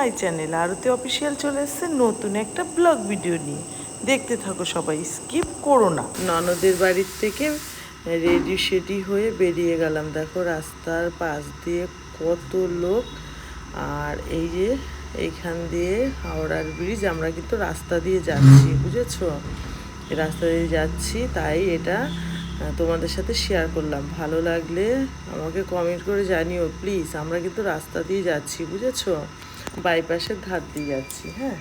My channel Arati official চলে এসেছে নতুন একটা ব্লগ ভিডিও নিয়ে। দেখতে থাকো সবাই, স্কিপ করো না। ননদের বাড়ির থেকে রেডি সেডি হয়ে বেরিয়ে গেলাম। দেখো রাস্তার পাশ দিয়ে কত লোক। আর এই যে এইখান দিয়ে হাওড়ার ব্রিজ, আমরা কিন্তু রাস্তা দিয়ে যাচ্ছি, বুঝেছ? রাস্তা দিয়ে যাচ্ছি, তাই এটা তোমাদের সাথে শেয়ার করলাম। ভালো লাগলে আমাকে কমেন্ট করে জানিও প্লিজ আমরা কিন্তু রাস্তা দিয়ে যাচ্ছি, বুঝেছ? বাইপাসের ধার দিয়ে যাচ্ছি হ্যাঁ?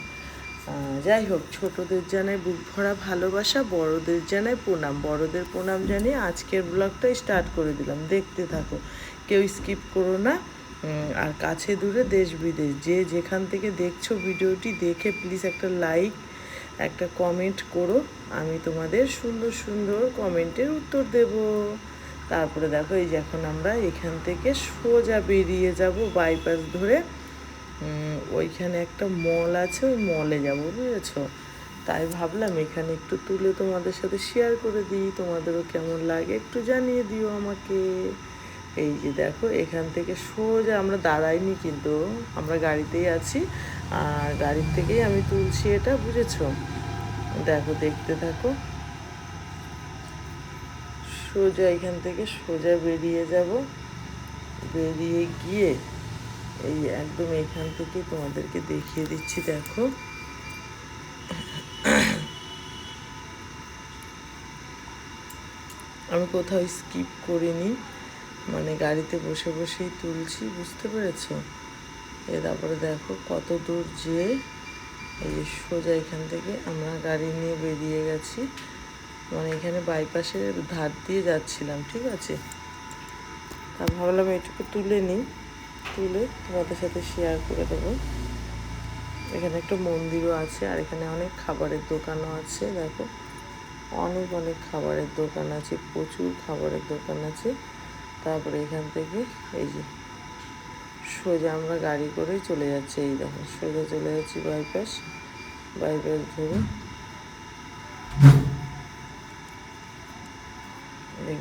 যাই হোক, ছোটদের জানাই বুক ভরা ভালোবাসা, বড়দের জানাই প্রণাম। বড়দের প্রণাম জানিয়ে আজকের ব্লগটা স্টার্ট করে দিলাম। দেখতে থাকো, কেউ স্কিপ করো না। আর কাছে দূরে দেশ বিদেশ, যে যেখান থেকে দেখছ ভিডিওটি, দেখে প্লিজ একটা লাইক একটা কমেন্ট করো। আমি তোমাদের সুন্দর সুন্দর কমেন্টের উত্তর দেব। তারপরে দেখো, এই যে এখন আমরা এখান থেকে সোজা বেরিয়ে যাব বাইপাস ধরে। ওইখানে একটা মল আছে, ওই মলে যাব, বুঝেছ? তাই ভাবলাম এখানে একটু তুলে তোমাদের সাথে শেয়ার করে দিই, তোমাদেরও কেমন লাগে একটু জানিয়ে দিও আমাকে। এই যে দেখো, এখান থেকে সোজা আমরা দাঁড়াইনি কিন্তু, আমরা গাড়িতেই আছি, আর গাড়ির থেকেই আমি তুলছি এটা, বুঝেছ? দেখো, দেখতে থাকো। সোজা এখান থেকে সোজা বেরিয়ে যাব। বেরিয়ে গিয়ে এই একদম এখান থেকে তোমাদেরকে দেখিয়ে দিচ্ছি, দেখো। আমি কোথাও স্কিপ করিনি মানে গাড়িতে বসে বসেই তুলছি, বুঝতে পেরেছ? এ তারপরে দেখো কত দূর যে, এই যে সোজা এখান থেকে আমরা গাড়ি নিয়ে বেরিয়ে গেছি। মানে এখানে বাইপাসের ধার দিয়ে যাচ্ছিলাম, ঠিক আছে? তা ভাবলাম এটুকু তুলে নিই। তুলে তোমাদের সাথে শেয়ার করে দেবো। এখানে একটা মন্দিরও আছে আর এখানে অনেক খাবারের দোকানও আছে, দেখো। অনেক অনেক খাবারের দোকান আছে, প্রচুর খাবারের দোকান আছে। তারপরে এখান থেকে এই যে সোজা আমরা গাড়ি করেই চলে যাচ্ছি, এই দেখো, সোজা চলে যাচ্ছি বাইপাস বাইপাস ধরে।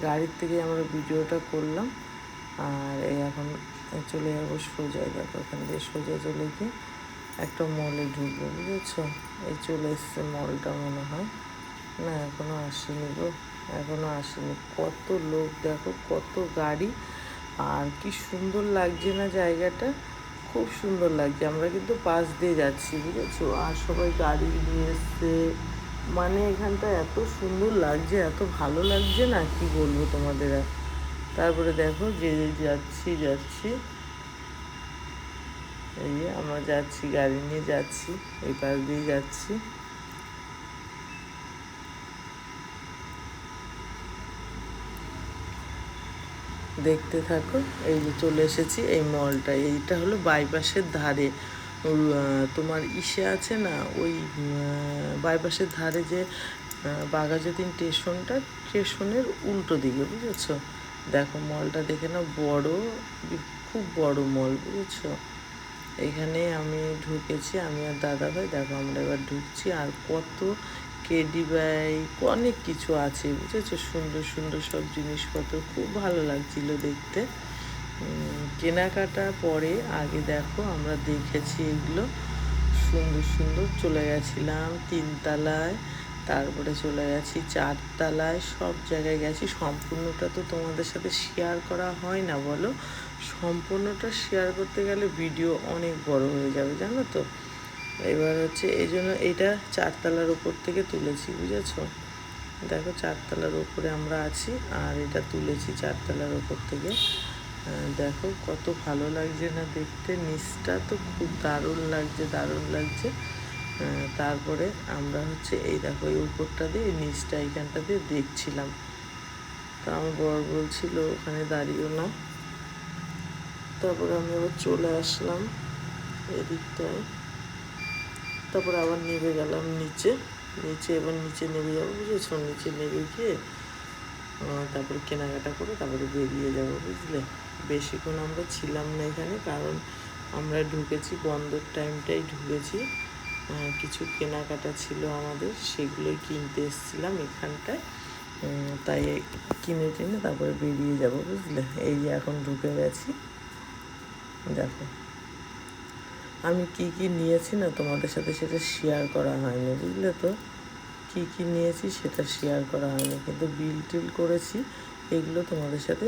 গাড়ির থেকে আমরা ভিডিওটা করলাম, আর এই এখন চলে যাব সোজা, দেখো এখান দিয়ে সোজা চলে গিয়ে একটা মলে ঢুকবো, বুঝেছ? এই চলে এসছে মলটা মনে হয়। না, এখনও আসেনি গো, এখনও আসেনি। কত লোক, দেখো কত গাড়ি। আর কি সুন্দর লাগছে না জায়গাটা? খুব সুন্দর লাগছে। আমরা কিন্তু পাশ দিয়ে যাচ্ছি, বুঝেছ? আর সবাই গাড়ি নিয়ে এসছে। মানে এখানটা এত সুন্দর লাগছে, এত ভালো লাগছে না? কি বলব তোমাদের আর? তারপরে দেখো যে যাচ্ছি যাচ্ছি। এই আমরা যাচ্ছি, গাড়ি নিয়ে যাচ্ছি, এই পাশ দিয়ে যাচ্ছি। দেখতে থাকো, এই যে চলে এসেছি এই মলটা এইটা হলো বাইপাসের ধারে। তোমার ইসে আছে না? ওই বাইপাসের ধারে যে বাঘাযতীন স্টেশনটা, স্টেশনের উল্টো দিকে, বুঝেছ? দেখো মলটা দেখে না বড়, খুব বড় মল, বুঝেছ? এখানে আমি ঢুকেছি, আমি আর দাদা ভাই, দেখো আমরা এবার ঢুকছি, আর কত কেডি বাইক অনেক কিছু আছে, বুঝেছ? সুন্দর সুন্দর সব জিনিসপত্র, খুব ভালো লাগছিল দেখতে। কেনাকাটা পরে আগে দেখো আমরা দেখেছি এগুলো। সুন্দর সুন্দর, চলে গেছিলাম তিনতলায়। তারপরে চলে গেছি চারতলায়, সব জায়গায় গেছি। সম্পূর্ণটা তো তোমাদের সাথে শেয়ার করা হয় না, বলো? সম্পূর্ণটা শেয়ার করতে গেলে ভিডিও অনেক বড় হয়ে যাবে, জানো তো? এবার হচ্ছে এই জন্য এটা চারতলার ওপর থেকে তুলেছি, বুঝেছ? দেখো চারতলার ওপরে আমরা আছি, আর এটা তুলেছি চারতলার উপর থেকে। দেখো কত ভালো লাগছে না দেখতে, নিচটা তো খুব দারুণ লাগছে দারুণ লাগছে। তারপরে আমরা হচ্ছে এই দেখো, এই উপরটা দিয়ে নিচটা, এইখানটা দিয়ে দেখছিলাম। তা আমার বর বলছিল, ওখানে দাঁড়িয়েও না। তারপরে আমি আবার চলে আসলাম এদিকটায়। তারপর আবার নেমে গেলাম নিচে। নিচে এবার নিচে নেমে যাব, বুঝেছ? নিচে নেমে গিয়ে তারপরে কেনাকাটা করে তারপরে বেরিয়ে যাব, বুঝলে? বেশিক্ষণ আমরা ছিলাম না এখানে, কারণ আমরা ঢুকেছি, বন্ধের টাইমটাই ঢুকেছি। কিছু কেনাকাটা ছিল আমাদের, সেগুলোই কিনতে এসেছিলাম এখানটায়। তাই কিনে টিনে তারপরে বেরিয়ে যাব, বুঝলে? এই যে এখন ঢুকে গেছি। দেখো। আমি কি কি নিয়েছি না তোমাদের সাথে সেটা শেয়ার করা হয়নি, বুঝলে তো? কি কি নিয়েছি সেটা শেয়ার করা হয়নি, কিন্তু বিল টিল করেছি, এগুলো তোমাদের সাথে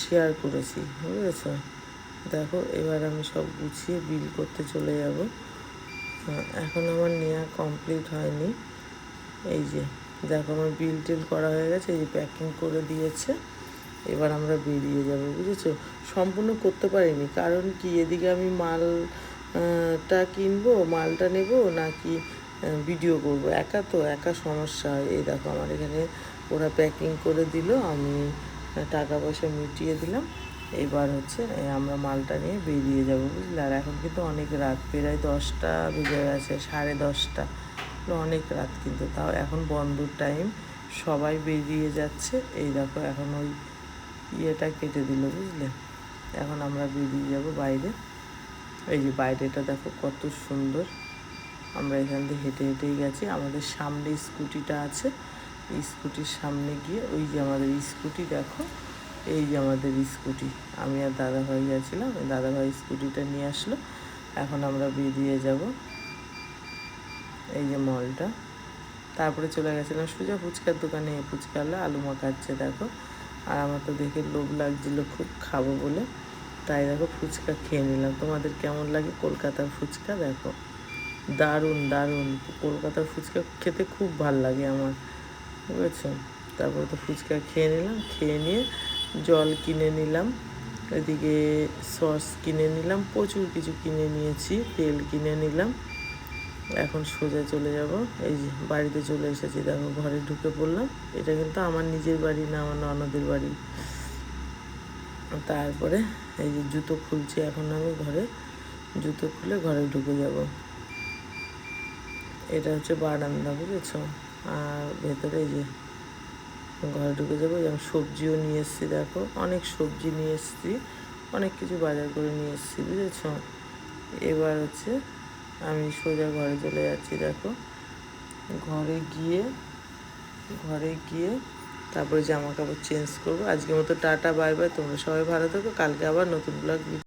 শেয়ার করেছি, বুঝেছ? দেখো, এবার আমি সব গুছিয়ে বিল করতে চলে যাব। এখন আমার নেওয়া কমপ্লিট হয়নি। এই যে দেখো আমার বিল টিল করা হয়ে গেছে এই যে প্যাকিং করে দিয়েছে। এবার আমরা বেরিয়ে যাব বুঝেছ? সম্পূর্ণ করতে পারিনি কারণ কি এদিকে আমি মাল আহ, টা কিনবো মালটা নেব নাকি ভিডিও করব? একা তো একা সমস্যা হয়। এই দেখো আমার এখানে ওরা প্যাকিং করে দিল আমি টাকা পয়সা মিটিয়ে দিলাম। এবার হচ্ছে আমরা মালটা নিয়ে বেরিয়ে যাব, বুঝলে? আর এখন কিন্তু অনেক রাত, প্রায় দশটা বেজে গেছে, সাড়ে দশটা। অনেক রাত কিন্তু, তাও এখন বন্ধুর টাইম। সবাই বেরিয়ে যাচ্ছে, এই দেখো এখন ওই ইয়েটা কেটে দিল, বুঝলে? এখন আমরা বেরিয়ে যাব বাইরে। এই যে বাইরেটা দেখো কত সুন্দর। আমরা এখান দিয়ে হেঁটে হেঁটেই গেছি। আমাদের সামনে স্কুটিটা আছে। স্কুটির সামনে গিয়ে, ওই যে আমাদের স্কুটি দেখো এই যে আমাদের স্কুটি, আমি আর দাদাভাই গেছিলাম দাদাভাই স্কুটিটা নিয়ে আসলো। এখন আমরা বেরিয়ে যাব এই যে মলটা। তারপরে চলে গেছিলাম সোজা ফুচকার দোকানে ফুচকা হলো আলু মাখাচ্ছে, দেখো। আর আমার তো দেখে লোভ লাগছিল, খুব খাব বলে। তাই দেখো ফুচকা খেয়ে নিলাম। তোমাদের কেমন লাগে কলকাতার ফুচকা, দেখো। দারুণ দারুণ। কলকাতার ফুচকা খেতে খুব ভালো লাগে আমার, বুঝেছ? তারপরে তো ফুচকা খেয়ে নিলাম, খেয়ে নিয়ে জল কিনে নিলাম। এদিকে সস কিনে নিলাম, প্রচুর কিছু কিনে নিয়েছি, তেল কিনে নিলাম। এখন সোজা চলে যাব। এই যে বাড়িতে চলে এসেছি, দেখো ঘরে ঢুকে পড়লাম। এটা কিন্তু আমার নিজের বাড়ি না, আমার ননদের বাড়ি। তারপরে এই যে জুতো খুলছি এখন আমি ঘরে। জুতো খুলে ঘরে ঢুকে যাব। এটা হচ্ছে বারান্দা, বুঝেছ? আর ভেতরে এই যে ঘরে ঢুকে যাব যেমন সবজিও নিয়ে এসেছি, দেখো। অনেক সবজি নিয়ে এসেছি, অনেক কিছু বাজার করে নিয়ে এসেছি, বুঝেছ? এবার হচ্ছে আমি সোজা ঘরে চলে যাচ্ছি, দেখো। ঘরে গিয়ে ঘরে গিয়ে তারপরে জামা কাপড় চেঞ্জ করব। আজকের মতো টাটা, বাই বাই, তোমরা সবাই ভালো থাকো। কালকে আবার নতুন ব্লগ